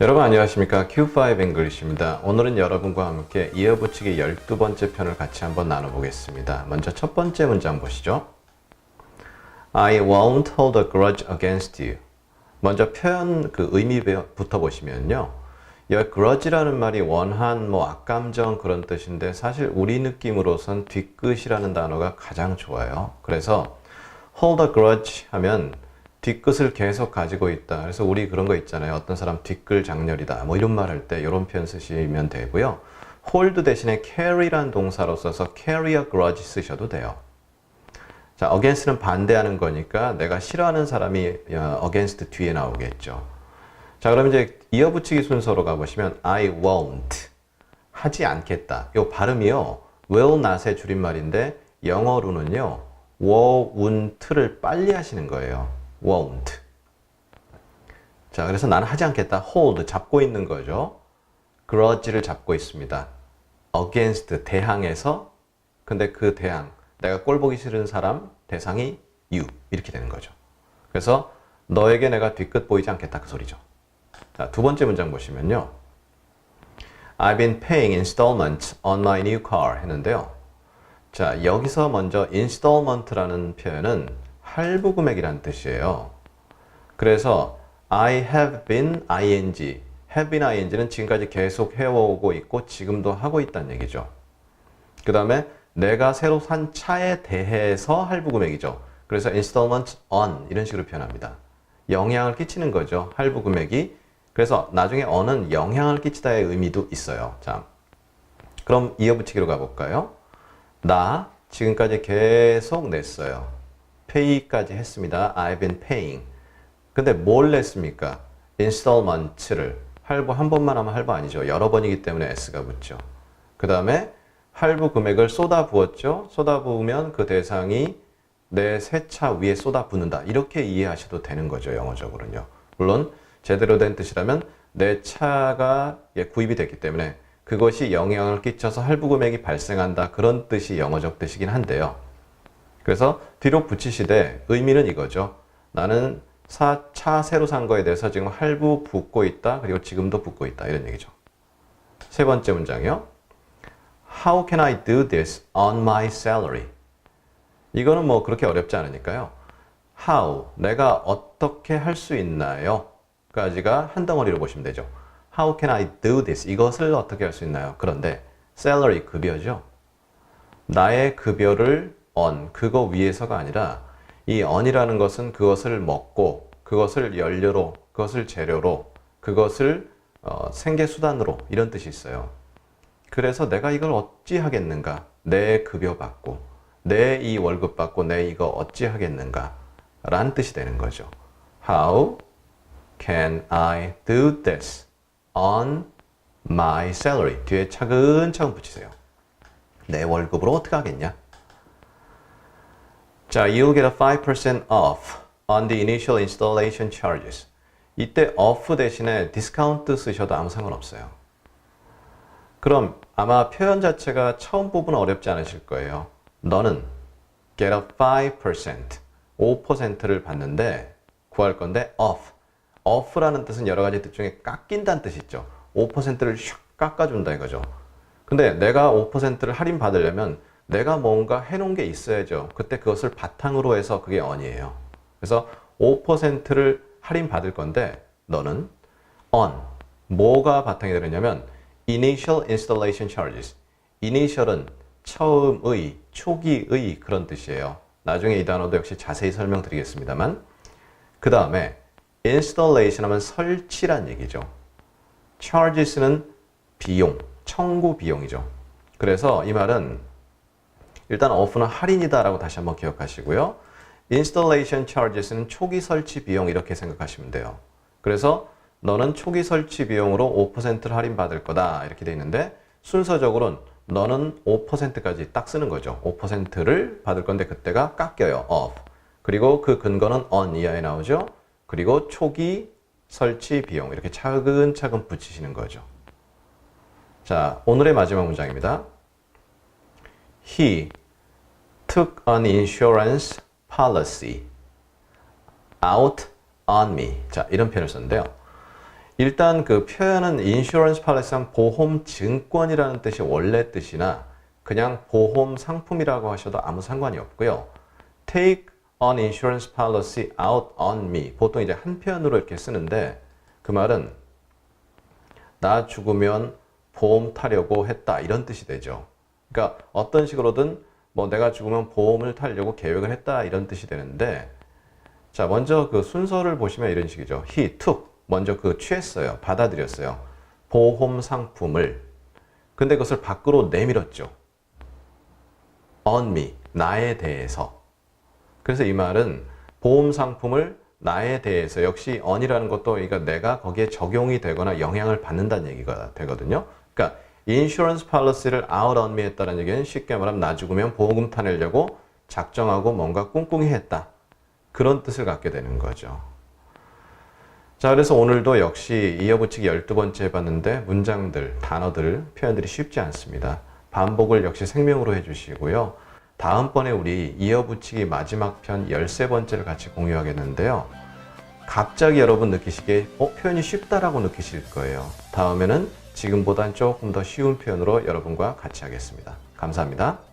여러분 안녕하십니까 Q5 English입니다. 오늘은 여러분과 함께 이어붙이기 12번째 편을 같이 한번 나눠보겠습니다. 먼저 첫 번째 문장 보시죠. I won't hold a grudge against you. 먼저 표현 그 의미부터 보시면요. 여기 grudge라는 말이 원한 뭐 악감정 그런 뜻인데 사실 우리 느낌으로선 뒤끝이라는 단어가 가장 좋아요. 그래서 hold a grudge 하면 뒤끝을 계속 가지고 있다. 그래서 우리 그런 거 있잖아요. 어떤 사람 뒷글 장렬이다. 뭐 이런 말 할 때 이런 표현 쓰시면 되고요. hold 대신에 carry란 동사로 써서 carry a grudge 쓰셔도 돼요. 자, against는 반대하는 거니까 내가 싫어하는 사람이 어, against 뒤에 나오겠죠. 자, 그럼 이제 이어붙이기 순서로 가보시면 I won't 하지 않겠다. 요 발음이요. will not의 줄임말인데 영어로는요. won't를 빨리 하시는 거예요. Won't. 자, 그래서 나는 하지 않겠다. hold 잡고 있는 거죠. grudge를 잡고 있습니다. against 대항해서 근데 그 대항 내가 꼴 보기 싫은 사람 대상이 you 이렇게 되는 거죠. 그래서 너에게 내가 뒤끝 보이지 않겠다 그 소리죠. 자, 두 번째 문장 보시면요. I've been paying installments on my new car 했는데요. 자, 여기서 먼저 installment라는 표현은 할부 금액이라는 뜻이에요. 그래서 I have been ing, have been ing는 지금까지 계속 해오고 있고 지금도 하고 있다는 얘기죠. 그 다음에 내가 새로 산 차에 대해서 할부 금액이죠. 그래서 installment on 이런 식으로 표현합니다. 영향을 끼치는 거죠. 할부 금액이. 그래서 나중에 on은 영향을 끼치다의 의미도 있어요. 자, 그럼 이어붙이기로 가볼까요? 나 지금까지 계속 냈어요. Pay까지 했습니다. I've been paying. 근데 뭘 냈습니까? installment를. 할부 한 번만 하면 할부 아니죠. 여러 번이기 때문에 s가 붙죠. 그 다음에 할부 금액을 쏟아 부었죠. 쏟아 부으면 그 대상이 내 새 차 위에 쏟아 붓는다. 이렇게 이해하셔도 되는 거죠. 영어적으로는요. 물론 제대로 된 뜻이라면 내 차가 예, 구입이 됐기 때문에 그것이 영향을 끼쳐서 할부 금액이 발생한다. 그런 뜻이 영어적 뜻이긴 한데요. 그래서 뒤로 붙이시되 의미는 이거죠. 나는 사, 차 새로 산 거에 대해서 지금 할부 붓고 있다. 그리고 지금도 붓고 있다. 이런 얘기죠. 세 번째 문장이요. How can I do this on my salary? 이거는 뭐 그렇게 어렵지 않으니까요. How, 내가 어떻게 할 수 있나요? 까지가 한 덩어리로 보시면 되죠. How can I do this? 이것을 어떻게 할 수 있나요? 그런데 salary 급여죠. 나의 급여를 on, 그거 위에서가 아니라 이 on이라는 것은 그것을 먹고 그것을 연료로, 그것을 재료로, 그것을 어, 생계 수단으로 이런 뜻이 있어요. 그래서 내가 이걸 어찌 하겠는가? 내 급여 받고 내 이 월급 받고 내 이거 어찌 하겠는가? 라는 뜻이 되는 거죠. How can I do this on my salary? 뒤에 차근차근 붙이세요. 내 월급으로 어떻게 하겠냐? 자, you'll get a 5% off on the initial installation charges. 이때 off 대신에 discount 쓰셔도 아무 상관없어요. 그럼 아마 표현 자체가 처음 부분은 어렵지 않으실 거예요. 너는 get a 5%, 5%를 받는데 구할 건데 off. off라는 뜻은 여러 가지 뜻 중에 깎인다는 뜻이 있죠. 5%를 슉 깎아준다 이거죠. 근데 내가 5%를 할인 받으려면 내가 뭔가 해놓은 게 있어야죠. 그때 그것을 바탕으로 해서 그게 on이에요. 그래서 5%를 할인 받을 건데 너는 on. 뭐가 바탕이 되느냐면 initial installation charges. initial은 처음의, 초기의 그런 뜻이에요. 나중에 이 단어도 역시 자세히 설명드리겠습니다만 그 다음에 installation 하면 설치란 얘기죠. charges는 비용, 청구 비용이죠. 그래서 이 말은 일단 off는 할인이다라고 다시 한번 기억하시고요. installation charges는 초기 설치 비용 이렇게 생각하시면 돼요. 그래서 너는 초기 설치 비용으로 5%를 할인받을 거다 이렇게 돼 있는데 순서적으로는 너는 5%까지 딱 쓰는 거죠. 5%를 받을 건데 그때가 깎여요. off. 그리고 그 근거는 on 이하에 나오죠. 그리고 초기 설치 비용 이렇게 차근차근 붙이시는 거죠. 자, 오늘의 마지막 문장입니다. He took an insurance policy out on me. 자, 이런 표현을 썼는데요. 일단 그 표현은 insurance policy는 보험 증권이라는 뜻이 원래 뜻이나 그냥 보험 상품이라고 하셔도 아무 상관이 없고요. take an insurance policy out on me. 보통 이제 한 표현으로 이렇게 쓰는데 그 말은 나 죽으면 보험 타려고 했다 이런 뜻이 되죠. 그러니까 어떤 식으로든 뭐 내가 죽으면 보험을 타려고 계획을 했다 이런 뜻이 되는데 자 먼저 그 순서를 보시면 이런 식이죠. He took 먼저 그 취했어요. 받아들였어요. 보험 상품을 근데 그것을 밖으로 내밀었죠. on me 나에 대해서 그래서 이 말은 보험 상품을 나에 대해서 역시 on이라는 것도 그러니까 내가 거기에 적용이 되거나 영향을 받는다는 얘기가 되거든요. 그러니까 인슈런스 팔러시를 out on 했다는 얘기는 쉽게 말하면 나 죽으면 보험금 타내려고 작정하고 뭔가 꿍꿍이 했다. 그런 뜻을 갖게 되는 거죠. 자, 그래서 오늘도 역시 이어붙이기 12번째 해봤는데 문장들, 단어들, 표현들이 쉽지 않습니다. 반복을 역시 생명으로 해주시고요. 다음번에 우리 이어붙이기 마지막 편 13번째를 같이 공유하겠는데요. 갑자기 여러분 느끼시기에 어, 표현이 쉽다라고 느끼실 거예요. 다음에는 지금보단 조금 더 쉬운 표현으로 여러분과 같이 하겠습니다. 감사합니다.